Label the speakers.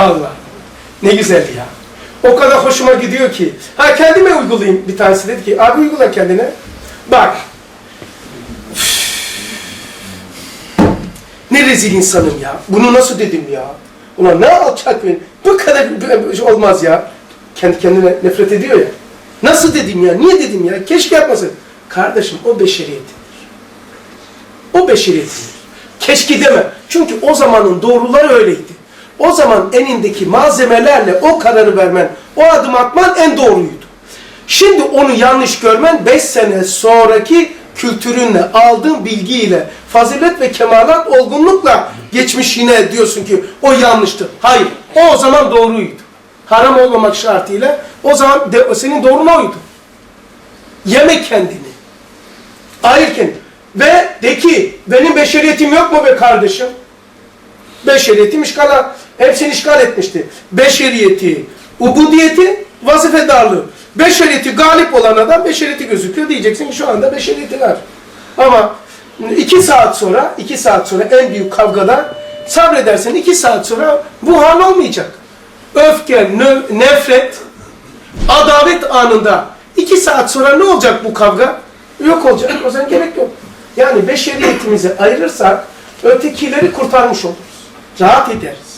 Speaker 1: Allah. Ne güzel ya. O kadar hoşuma gidiyor ki. Ha kendime uygulayayım. Bir tanesi dedi ki abi uygula kendine. Bak. Ne rezil insanım ya. Bunu nasıl dedim ya. Ulan ne alçak bir. Bu kadar olmaz ya. Kendi kendine nefret ediyor ya. Nasıl dedim ya? Niye dedim ya? Keşke yapmasın. Kardeşim o beşeriyettir. O beşeriyettir. Keşke deme. Çünkü o zamanın doğruları öyleydi. O zaman elindeki malzemelerle o kararı vermen, o adım atman en doğruydu. Şimdi onu yanlış görmen 5 sene sonraki kültürünle, aldığın bilgiyle, fazilet ve kemalat olgunlukla geçmiş yine diyorsun ki o yanlıştı. Hayır, o o zaman doğruydu. Haram olmamak şartıyla o zaman de, senin doğrun oydu. Yeme kendini. Ayır. Ve de ki benim beşeriyetim yok mu be kardeşim? Beşeriyetim işgala, hepsini işgal etmişti. Beşeriyeti, ubudiyeti, vazife darlığı. Beşeriyeti galip olan adam beşeriyeti gözüküyor diyeceksin ki şu anda beşeriyeti var. Ama iki saat sonra, iki saat sonra en büyük kavgada sabredersen iki saat sonra bu hal olmayacak. Öfke, nefret, adalet anında iki saat sonra ne olacak bu kavga? Yok olacak. O zaman gerek yok. Yani beşeriyetimizi ayırırsak ötekileri kurtarmış oluruz. Rahat ederiz.